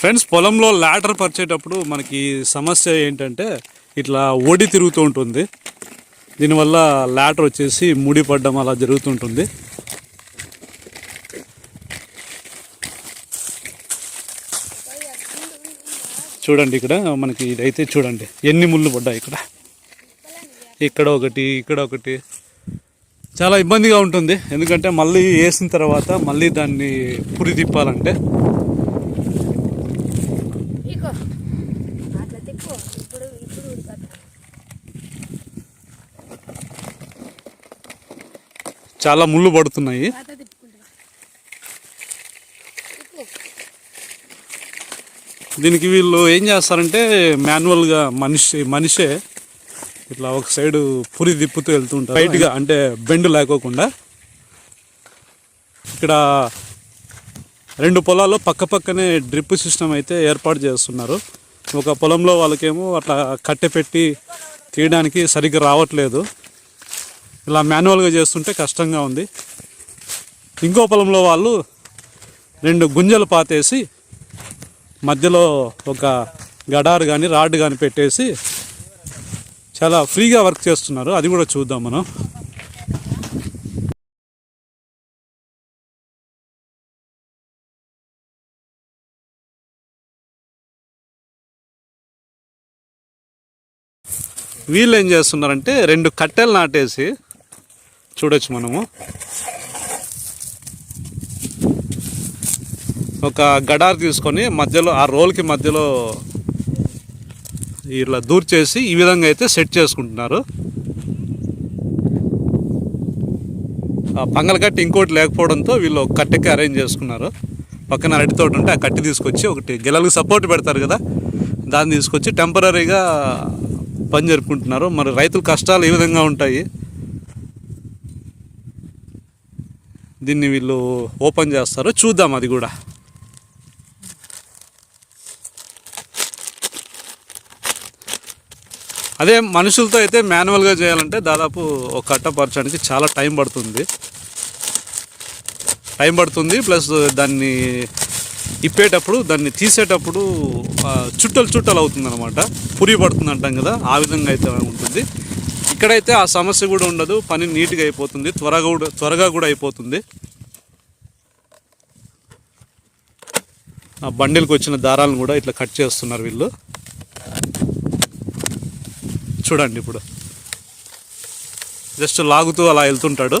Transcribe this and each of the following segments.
Friends పొలంలో later పరిచేటప్పుడు మనకి సమస్య ఏంటంటే ఇట్లా ఓడి తిరుగుతూ ఉంటుంది. దీనివల్ల లాటర్ వచ్చేసి ముడి పడ్డం అలా జరుగుతుంటుంది. చూడండి ఇక్కడ మనకి ఇదైతే చూడండి ఎన్ని ముళ్ళు పడ్డాయి ఇక్కడ. ఇక్కడ ఒకటి ఇక్కడ ఒకటి. చాలా ఇబ్బందిగా ఉంటుంది. ఎందుకంటే మళ్ళీ వేసిన తర్వాత మళ్ళీ దాన్ని పురి తిప్పాలంటే ఇగో అట్లా తిప్పు ఇప్పుడు ఇప్పుడు ఉడకదు చాలా ముళ్ళు పడుతున్నాయి. దీనికి వీళ్ళు ఏం చేస్తారంటే మాన్యువల్గా మనిషి మనిషే ఇట్లా ఒక సైడ్ పురి తిప్పుతూ వెళ్తుంటారు రైట్గా అంటే బెండ్ లేకోకుండా ఇక్కడ రెండు పొలాల్లో పక్క పక్కనే డ్రిప్ సిస్టమ్ అయితే ఏర్పాటు చేస్తున్నారు. ఒక పొలంలో వాళ్ళకేమో అట్లా కట్టె పెట్టి తీయడానికి సరిగ్గా రావట్లేదు. ఇలా మాన్యువల్గా చేస్తుంటే కష్టంగా ఉంది. ఇంకో పొలంలో వాళ్ళు రెండు గుంజలు పాతేసి మధ్యలో ఒక గడారు కానీ రాడ్ కానీ పెట్టేసి చాలా ఫ్రీగా వర్క్ చేస్తున్నారు. అది కూడా చూద్దాం మనం. వీళ్ళు ఏం చేస్తున్నారంటే రెండు కట్టెలు నాటేసి చూడొచ్చు మనము. ఒక గడార్ తీసుకొని మధ్యలో ఆ రోల్కి మధ్యలో ఇలా దూర్ చేసి ఈ విధంగా అయితే సెట్ చేసుకుంటున్నారు. ఆ పంగల కట్టి ఇంకోటి లేకపోవడంతో వీళ్ళు ఒక కట్టెకి అరేంజ్ చేసుకున్నారు. పక్కన అరటితోటి ఉంటే ఆ కట్టి తీసుకొచ్చి ఒకటి గిలలకు సపోర్ట్ పెడతారు కదా దాన్ని తీసుకొచ్చి టెంపరీగా పని జరుపుకుంటున్నారు. మరి రైతుల కష్టాలు ఏ విధంగా ఉంటాయి? దీన్ని వీళ్ళు ఓపెన్ చేస్తారో చూద్దాం అది కూడా. అదే మనుషులతో అయితే మాన్యువల్గా చేయాలంటే దాదాపు ఒక కట్ట పరచడానికి చాలా టైం పడుతుంది. టైం పడుతుంది ప్లస్ దాన్ని ఇప్పేటప్పుడు దాన్ని తీసేటప్పుడు చుట్టలు చుట్టలు అవుతుంది అనమాట పురి పడుతుంది అంటాం కదా ఆ విధంగా అయితే ఉంటుంది. ఇక్కడైతే ఆ సమస్య కూడా ఉండదు. పని నీట్గా అయిపోతుంది. త్వరగా కూడా త్వరగా కూడా అయిపోతుంది. ఆ బండిలకు వచ్చిన దారాలను కూడా ఇట్లా కట్ చేస్తున్నారు వీళ్ళు. చూడండి ఇప్పుడు. జస్ట్ లాగుతూ అలా వెళ్తుంటాడు.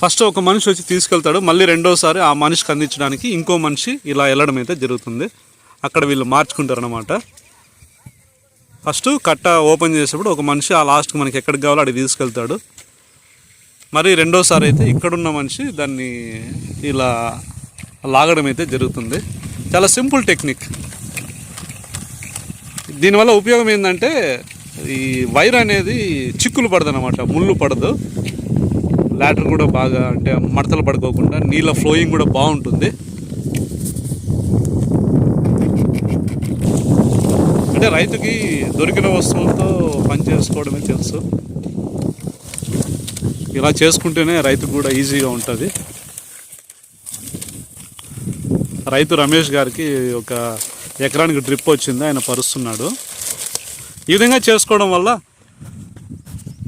ఫస్ట్ ఒక మనిషి వచ్చి తీసుకెళ్తాడు మళ్ళీ రెండోసారి ఆ మనిషికి అందించడానికి ఇంకో మనిషి ఇలా వెళ్ళడం అయితే జరుగుతుంది. అక్కడ వీళ్ళు మార్చుకుంటారనమాట ఫస్ట్ కట్ట ఓపెన్ చేసేప్పుడు ఒక మనిషి ఆ లాస్ట్కి మనకి ఎక్కడికి కావాలో అడిగి తీసుకెళ్తాడు. మరి రెండోసారి అయితే ఇక్కడున్న మనిషి దాన్ని ఇలా లాగడం అయితే జరుగుతుంది. చాలా సింపుల్ టెక్నిక్. దీనివల్ల ఉపయోగం ఏంటంటే ఈ వైర్ అనేది చిక్కులు పడదు అనమాట ముళ్ళు పడదు. లాటర్ కూడా బాగా అంటే మడతలు పడుకోకుండా నీళ్ళ ఫ్లోయింగ్ కూడా బాగుంటుంది. అంటే రైతుకి దొరికిన వస్తువులతో పని చేసుకోవడమే తెలుసు. ఇలా చేసుకుంటేనే రైతుకు కూడా ఈజీగా ఉంటుంది. రైతు రమేష్ గారికి ఒక ఎకరానికి డ్రిప్ వచ్చింది ఆయన పరుస్తున్నాడు. ఈ విధంగా చేసుకోవడం వల్ల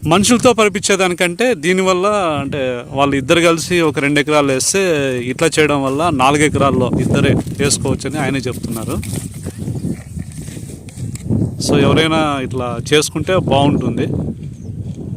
మనుషులతో పరిపించేదానికంటే దీనివల్ల అంటే వాళ్ళు ఇద్దరు కలిసి ఒక రెండు ఎకరాలు వేస్తే ఇట్లా చేయడం వల్ల నాలుగు ఎకరాల్లో ఇద్దరే వేసుకోవచ్చని ఆయనే చెప్తున్నారు. సో ఎవరైనా ఇట్లా చేసుకుంటే బాగుంటుంది.